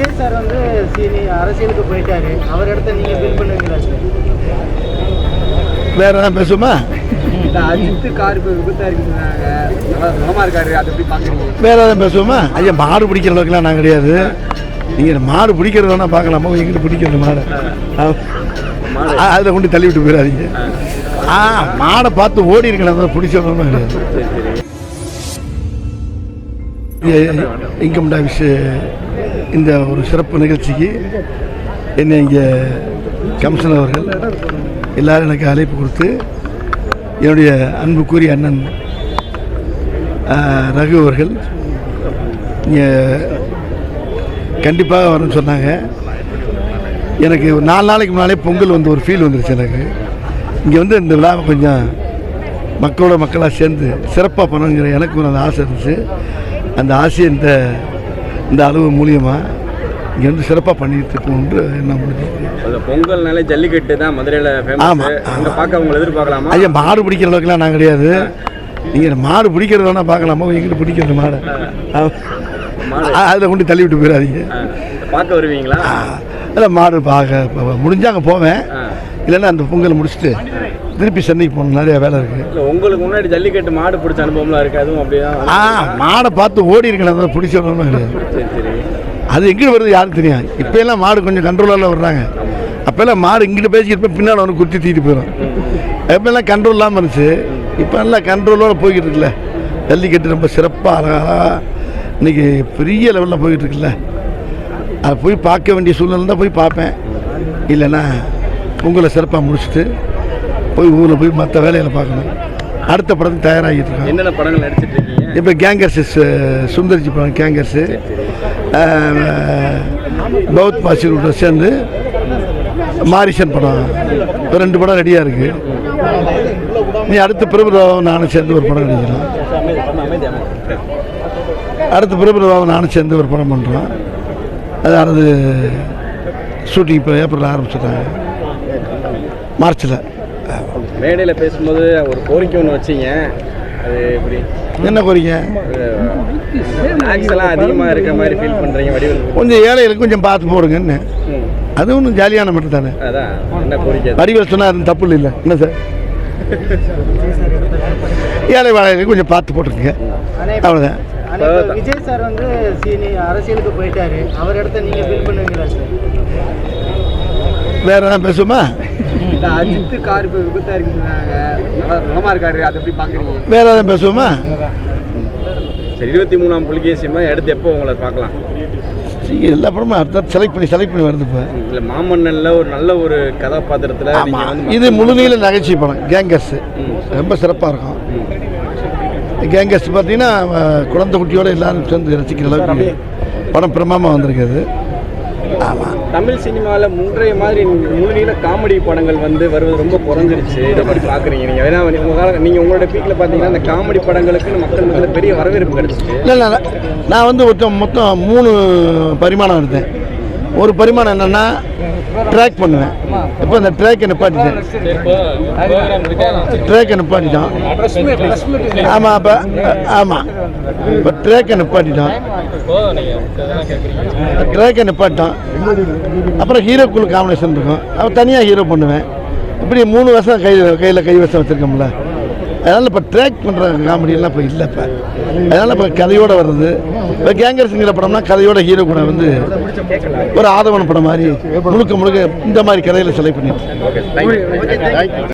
Vijay sir வந்து சீனி அரசியலுக்கு போயிட்டாரு. அவர் இடத்த நீங்க பில் பண்ணுவீங்களா சார்? வேற என்ன பேசுமா இந்த அஜித் கார் இப்போ விபத்தா பாக்குறீங்க? வேற எதாவது பேசுவோமா? ஐயா மாடு பிடிக்கிற அளவுக்குலாம் நான் கிடையாது. நீங்கள் மாடு பிடிக்கிறது வேணா பார்க்கலாமா. எங்கிட்ட பிடிக்கிறது மாடு. அதில் கொண்டு தள்ளி விட்டு போயிடாதீங்க. ஆ மாடை பார்த்து ஓடி இருக்கலாம். பிடிச்சவங்க கிடையாது. இன்கம் டேக்ஸ் இந்த ஒரு சிறப்பு நிகழ்ச்சிக்கு என்னை இங்கே கமிஷனர் அவர்கள் எல்லாரும் எனக்கு அழைப்பு கொடுத்து என்னுடைய அன்புக்குரிய அண்ணன் ரகு அவர்கள் இங்கே கண்டிப்பாக வரணும்னு சொன்னாங்க. எனக்கு ஒரு நாலு நாளைக்கு முன்னாலே பொங்கல் வந்து ஒரு ஃபீல் வந்துருச்சு எனக்கு. இங்கே வந்து இந்த விழாவை கொஞ்சம் மக்களோட மக்களாக சேர்ந்து சிறப்பாக பண்ணணுங்கிற எனக்கு ஒரு ஆசை இருந்துச்சு. அந்த ஆசையை இந்த இந்த அளவு மூலியமாக இங்கே வந்து சிறப்பாக பண்ணிட்டு இருக்கணும்னு என்ன அந்த பொங்கல்னாலே ஜல்லிக்கட்டு தான் மதுரையில் ஆமா. ஃபேமஸ் அங்கே பார்க்க உங்களை எதிர்பார்க்கலாமா? ஐயா மாடு பிடிக்கிற அளவுக்குலாம் நான் கிடையாது. நீங்கள் மாடு பிடிக்கிறது வேணா பார்க்கலாமா? எங்கிட்ட பிடிக்கிறது மாடு. அதில் கொண்டு தள்ளி விட்டு போயிடாதீங்க. பார்க்க வருவீங்களா? அதில் மாடு பார்க்க முடிஞ்சா அங்கே போவேன். இல்லைன்னா அந்த பொங்கல் முடிச்சுட்டு திருப்பி சென்னைக்கு போகணும் நிறைய வேலை இருக்குது இல்லை உங்களுக்கு முன்னாடி ஜல்லிக்கட்டு மாடு பிடிச்ச அனுபவம்லாம் இருக்கு அதுவும் அப்படிதான் ஆ மாடை பார்த்து ஓடி இருக்கலாம் பிடிச்சவங்க கிடையாது சரி சரி. அது எங்கே வருது யாருக்கு தெரியும் இப்போ எல்லாம் மாடு கொஞ்சம் கண்ட்ரோலாக வர்றாங்க. அப்போல்லாம் மாடு இங்கிட்ட பேசிக்கிட்டு பின்னால் வந்து குத்தி தீட்டு போயிடும் எப்போல்லாம் கண்ட்ரோல் இல்லாமல் இருந்துச்சு. இப்போ எல்லாம் கண்ட்ரோலோட போய்கிட்டு இருக்குல்ல. ஜல்லிக்கட்டு ரொம்ப சிறப்பாக அழகாக இன்னைக்கு பெரிய லெவலில் போய்கிட்டு இருக்குல்ல. அதை போய் பார்க்க வேண்டிய சூழ்நிலை தான் போய் பார்ப்பேன். இல்லைன்னா பொங்கலை சிறப்பாக முடிச்சுட்டு போய் ஊரில் போய் மற்ற வேலைகளை பார்க்கணும். அடுத்த படத்துக்கு தயாராகிட்டு இருக்கோம். என்னென்ன படங்கள் நடிச்சிட்டு இருக்கீங்க? இப்போ கேங்கர்ஸ் சுந்தர்ஜி படம் கேங்கர்ஸு பௌத் பாசிரோட சேர்ந்து மாரிசன் படம். இப்போ ரெண்டு படம் ரெடியாக இருக்குது நீ அடுத்த பிரபுராவும் நானும் சேர்ந்து ஒரு படம் நடிக்கலாம் அடுத்த பிரபுராவும் நானும் சேர்ந்து ஒரு படம் பண்ணுறோம் அதாவது ஷூட்டிங் இப்போ ஏப்ரல் ஆரம்பிச்சிட்டாங்க மார்ச்சில் மேடையில் பேசும்போது ஒரு கோரிக்கை ஒன்று வச்சீங்க. அது எப்படி? என்ன கோரிக்கை? ஸ்நாக்ஸ் எல்லாம் அதிகமாக இருக்க மாதிரி ஃபீல் பண்ணுறீங்க வடிவில். கொஞ்சம் ஏழைகளுக்கு கொஞ்சம் பார்த்து போடுங்கன்னு. அது ஒன்றும் ஜாலியான மட்டும் தானே? அதான் என்ன கோரிக்கை? வடிவேல் சொன்னால் அது தப்பு இல்லை என்ன சார்? ஏழை வாழைகளுக்கு கொஞ்சம் பார்த்து இப்ப- அவ்வளோதான் விஜய் சார் வந்து சீனி அரசியலுக்கு போயிட்டாரு. அவர் இடத்த நீங்க பில் பண்ணுவீங்களா சார்? வேற என்ன பேசுவோமா? இந்த அஜித் கார் இப்போ விபத்தா இருக்குறாங்க சுகமா இருக்காரு அதை எப்படி பாக்குறீங்க? வேற எதாவது பேசுவோமா? சரி இருபத்தி மூணாம் புலிகேசியமாக எடுத்து எப்போ உங்களை பார்க்கலாம்? சரி, எல்லா படமும் அடுத்த செலக்ட் பண்ணி செலக்ட் பண்ணி வருது இப்போ. இல்லை மாமன்னன்ல ஒரு நல்ல ஒரு கதாபாத்திரத்தில் நீங்கள் இது முழுநீள நகைச்சுவை படம் கேங்கர்ஸ் ரொம்ப சிறப்பாக இருக்கும். கேங்கர்ஸ் பார்த்தீங்கன்னா குழந்தை குட்டியோட எல்லாரும் சேர்ந்து ரசிக்கிற அளவுக்கு படம் பிரமாமா வந்திருக்குது. ஆமாம் தமிழ் சினிமாவில் முன்றைய மாதிரி முழுநீள காமெடி படங்கள் வந்து வருவது ரொம்ப குறைஞ்சிருச்சு. இதை பற்றி பார்க்குறீங்க நீங்கள் ஏன்னா உங்கள் நீங்கள் உங்களோட பீக்கில் பார்த்தீங்கன்னா அந்த காமெடி படங்களுக்கு மக்கள் மத்தியில் பெரிய வரவேற்பு கிடைச்சிச்சு. இல்லை இல்லை. நான் வந்து மொத்தம் மொத்தம் மூணு பரிமாணம் எடுத்தேன். ஒரு பரிமாணம் என்னென்னா ட்ராக் பண்ணுவேன். இப்போ அந்த ட்ராக்கை நிப்பாட்டிட்டேன். ட்ராக்கை நிப்பாட்டிட்டான். ஆமாம் அப்போ ஆமாம் இப்போ ட்ராக்கை நிப்பாட்டிட்டான். ட்ராக்கை நிப்பாட்டான் அப்புறம் ஹீரோக்குள்ள காம்பினேஷன் இருக்கும். அவன் தனியாக ஹீரோ பண்ணுவேன். இப்படி மூணு வருஷம் கையில் கையில் கை வசம் வச்சுருக்கோம்ல. அதனால் இப்போ ட்ராக் பண்ணுற காமெடியெல்லாம் இப்போ இல்லை இப்போ. அதனால் இப்போ கதையோடு வர்றது இப்போ கேங்கர்ஸுங்கிற படம்னா கதையோட ஹீரோ கூட வந்து ஒரு ஆதவன படம் மாதிரி முழுக்க முழுக்க இந்த மாதிரி கதையில் செலக்ட் பண்ணிட்டு.